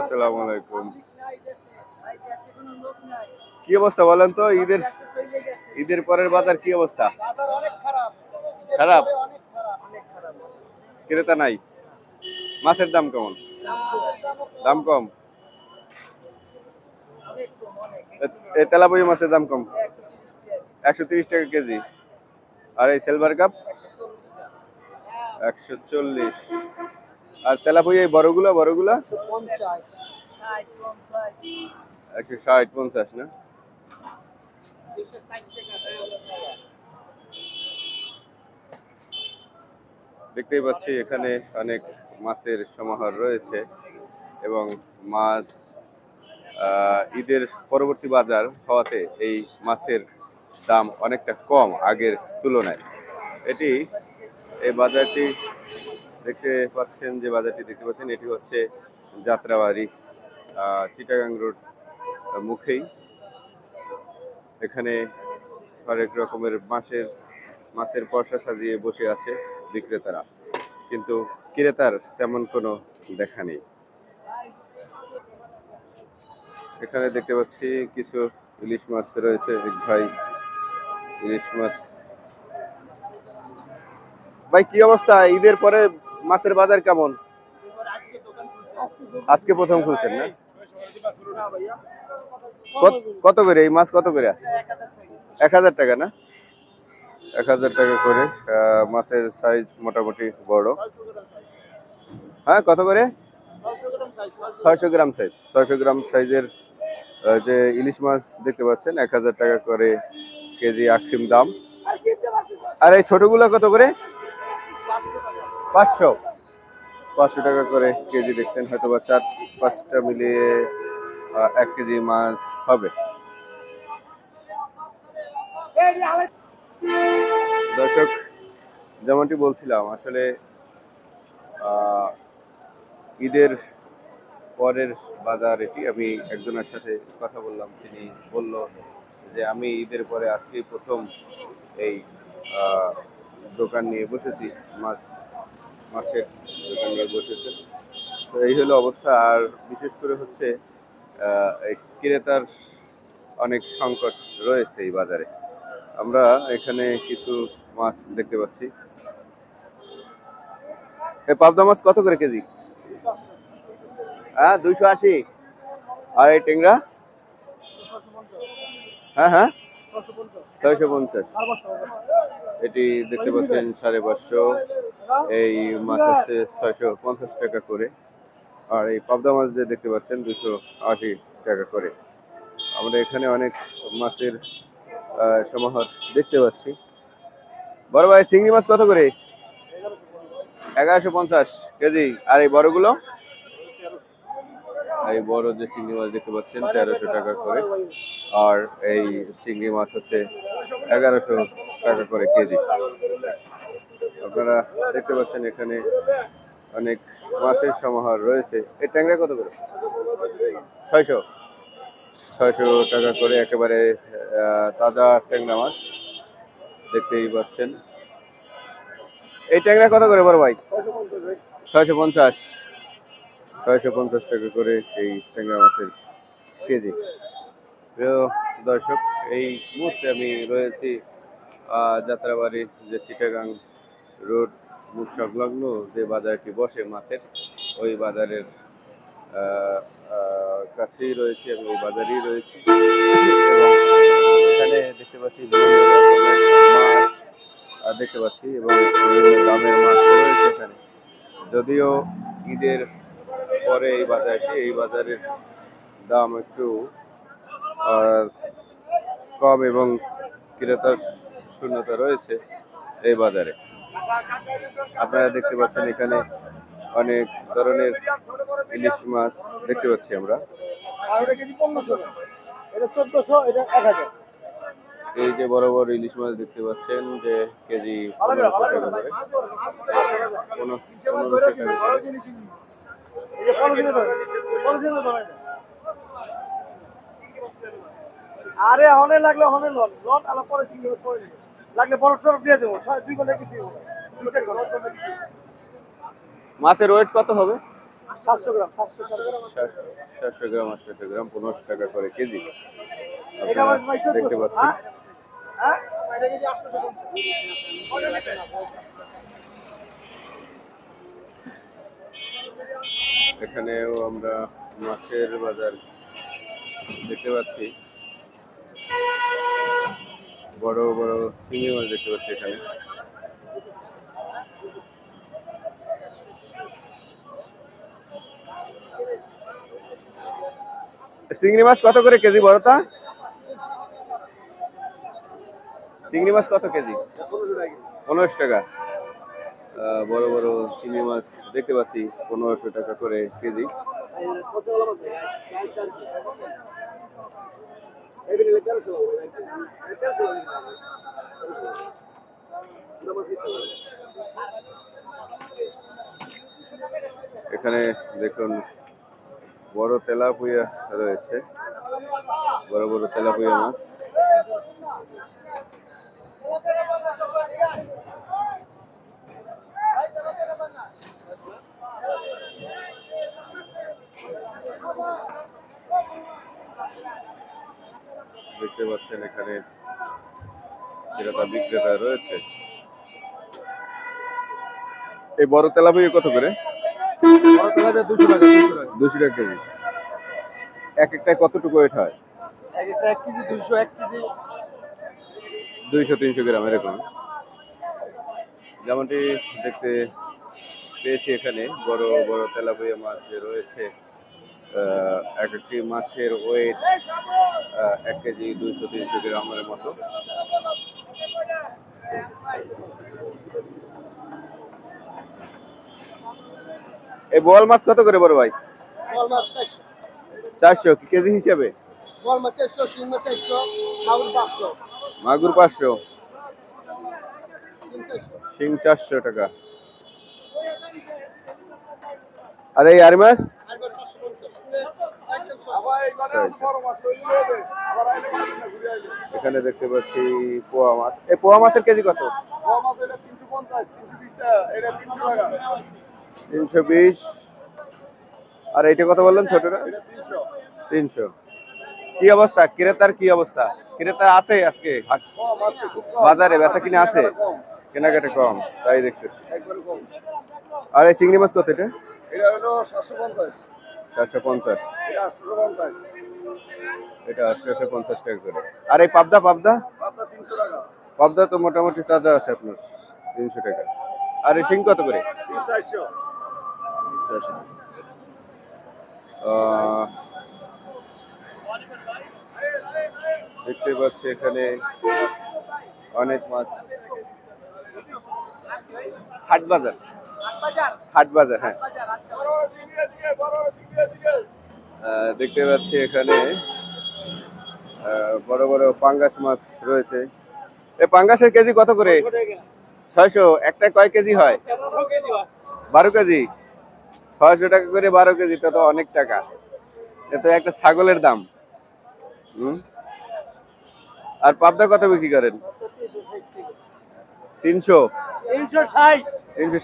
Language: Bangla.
আসসালামু আলাইকুম। কি অবস্থা বলেন তো ঈদের ঈদের পরের বাজার কি অবস্থা? খারাপ। ক্রেতা নাই। মাছের দাম কেমন? দাম কম। এই মাছের দাম কম। একশো তিরিশ টাকা কেজি। আর এই সিলভার কাপ একশো চল্লিশ। আর তেলাপই এই বড়গুলো বড়গুলো? একশো ষাট, পঞ্চাশ, না? দেখতেই পাচ্ছি এখানে অনেক মাছের সমাহার রয়েছে এবং মাছ ঈদের পরবর্তী বাজার হওয়াতে এই মাছের দাম অনেকটা কম আগের তুলনায়। এটি এই বাজারটি দেখতে পাচ্ছেন যে বাজারটি দেখতে পাচ্ছেন, এটি হচ্ছে যাত্রাবাড়ি চিটাগাং রোড মুখেই। এখানে হরেক রকমের মাছের মাছের পয়সা সাজিয়ে বসে আছে বিক্রেতারা। কিন্তু ক্রেতার তেমন কোনো দেখা নেই। এখানে দেখতে পাচ্ছি কিছু ইলিশ মাছ রয়েছে, এক ভাই ইলিশ মাছ। ভাই, কি অবস্থা? ঈদের পরে মাছের বাজার কেমন? আজকে প্রথম খুলছেন না? কত- করে এই মাছ কত করে? এক হাজার টাকা না? এক হাজার টাকা করে মাছের সাইজ মোটামুটি বড়। হ্যাঁ কত করে? ছয়শো গ্রাম সাইজ ছয়শো গ্রাম সাইজের যে ইলিশ মাছ দেখতে পাচ্ছেন, এক হাজার টাকা করে কেজি আকসিম দাম। আর এই ছোটগুলো কত করে? পাঁচশো। পাঁচশো টাকা করে কেজি দেখছেন হয়তো বা চার পাঁচটা মিলিয়ে এক কেজি মাছ হবে। দর্শক, যেমনটি বলছিলাম, আসলে ঈদের পরের বাজার এটি। আমি একজনের সাথে কথা বললাম, তিনি বলল যে আমি ঈদের পরে আজকেই প্রথম এই দোকান নিয়ে বসেছি মাছ মাছের দোকান নিয়ে বসেছে। তো এই হলো অবস্থা। আর বিশেষ করে হচ্ছে ক্রেতার অনেক সংকট রয়েছে এই বাজারে। আমরা এখানে কিছু মাছ দেখতে পাচ্ছি। পাবদা মাছ কত করে কেজি? হ্যাঁ দুইশো আশি। আর এই টেংরা হ্যাঁ হ্যাঁ। ছয়শো পঞ্চাশ। এটি দেখতে পাচ্ছেন সাড়ে পাঁচশো। এই মাছ হচ্ছে ছয়শো পঞ্চাশ টাকা করে। আর এই পাবদা মাছ যে দেখতে পাচ্ছেন দুশো আশি টাকা করে। আমরা এখানে অনেক মাছের সমাহার দেখতে পাচ্ছি। বড় ভাই চিংড়ি মাছ কত করে? এগারোশো পঞ্চাশ কেজি। আর এই বড়গুলো? এই বড় যে চিংড়ি মাছ দেখতে পাচ্ছেন, তেরোশো টাকা করে। আর এই চিংড়ি মাছ হচ্ছে এগারোশো টাকা করে কেজি। আপনারা দেখতে পাচ্ছেন এখানে অনেক মাছের সমাহার রয়েছে। এই ট্যাংরা কত করে? ছয়শো। ছয়শো টাকা করে একেবারে তাজা ট্যাংরা মাছ দেখতেই পাচ্ছেন। এই ট্যাংরা কত করে বড় ভাই? ছয়শো পঞ্চাশ। ছয়শো পঞ্চাশ টাকা করে এই ট্যাংরা মাছের কেজি। প্রিয় দর্শক, এই মুহূর্তে আমি রয়েছি যাত্রাবাড়ির যে চিটাগাং রোড মুখ সংলগ্ন যে বাজারটি বসে মাছের, ওই বাজারের কাছেই রয়েছে আমি, ওই বাজারেই রয়েছি। এবং এখানে দেখতে পাচ্ছি মাছ দেখতে পাচ্ছি এবং দামের মাছ রয়েছে এখানে। যদিও ঈদের পরে এই বাজারটি এই বাজারের দাম একটু কম এবং ক্রেতার শূন্যতা রয়েছে এই বাজারে। আপনারা দেখতে পাচ্ছেন এখানে অনেক ধরনের ইলিশ মাছ দেখতে পাচ্ছি আমরা। এই যে বড় বড় ইলিশ মাছ দেখতে পাচ্ছেন যে কেজি পনেরোশো টাকা করে। পনেরোশো টাকা আরে হনে লাগলে হনে লন লন আলা পরে চিংড়ি মাছ পরে লাগলে বরফ টরফ দিয়ে দেবো। ছয় দুই ঘণ্টা কিছু মাছের ওয়েট কত হবে? সাতশো গ্রাম সাতশো গ্রাম। সাতশো গ্রাম আটশো গ্রাম পনেরোশো টাকা করে কেজি। এটা আপনারা আমার ভাই চোদ্দশো, দেখতে পাচ্ছেন এখানেও আমরা মাছের বাজার দেখতে পাচ্ছি। বড় বড় চিংড়ি মাছ দেখতে পাচ্ছি এখানে। চিংড়ি মাছ কত করে কেজি বড়টা চিংড়ি মাছ কত কেজি? পনেরোশো টাকা। বড় বড় চিংড়ি মাছ দেখতে পাচ্ছি, পনেরোশো টাকা করে কেজি। এখানে দেখুন, বড় তেলাপুয়া রয়েছে। বড় বড় তেলাপুয়া মাছ। দেখতে পাচ্ছেন এখানে ক্রেতা বিক্রেতা রয়েছে। এই বড় তেলাপুয়া কত করে? দুশো টাকা কেজি। এক একটা কতটুকু ওয়েট হয়? দুইশো তিনশো গ্রাম এরকম। যেমনটি দেখতে পেয়েছি এখানে বড় বড় তেলাপিয়া মাছ যে রয়েছে এক একটি মাছের ওয়েট এক কেজি দুইশো তিনশো গ্রামের মতো। এই বোয়াল মাছ কত করে বড় ভাই? চারশো। কি কেজি হিসাবে? মাগুর পাঁচশো। শিং চারশো। টাকা। আর এই আর মাছ আবার সাতশো পঞ্চাশ একদম আবার এইখানে বড় মাছ তৈরি হবে আবার আইলে মাছ না ঘুরে আইলে এখানে দেখতে পাচ্ছি পোয়া মাছ। এই পোয়া মাছের কেজি কত? তিনশো বিশ আর এইটা কত বললেন ছোটটা তিনশো। কি অবস্থা? ক্রেতার কি অবস্থা? ক্রেতা আছে আজকে? বাজারে বেচা কিনে আছে? কেনাকাটা কম তাই দেখতেছি। আর এই চিংড়ি মাছ কত এটা? এটা হলো সাতশো পঞ্চাশ। চারশো পঞ্চাশ। এটা আটশোশো পঞ্চাশ। টাকা করে। আর এই পাবদা পাবদা? পাবদা তো মোটামুটি তাজা আছে আপনার তিনশো টাকা। আর এই শিং কত করে? দেখতে পাচ্ছি এখানে অনেক মাছ। হাট বাজার। হাট বাজার। হ্যাঁ। আহ, দেখতে পাচ্ছি এখানে বড় বড় পাঙ্গাস মাছ রয়েছে। এই পাঙ্গাসের কেজি কত করে? ছয়শো। একটা কয় কেজি হয়? বারো কেজি। ছয়শো টাকা করে বারো কেজি তত অনেক টাকা। এ তো একটা ছাগলের দাম। হুম? আর পাবদা কত বিক্রি করেন? তিনশো। তিনশো ষাট। তিনশো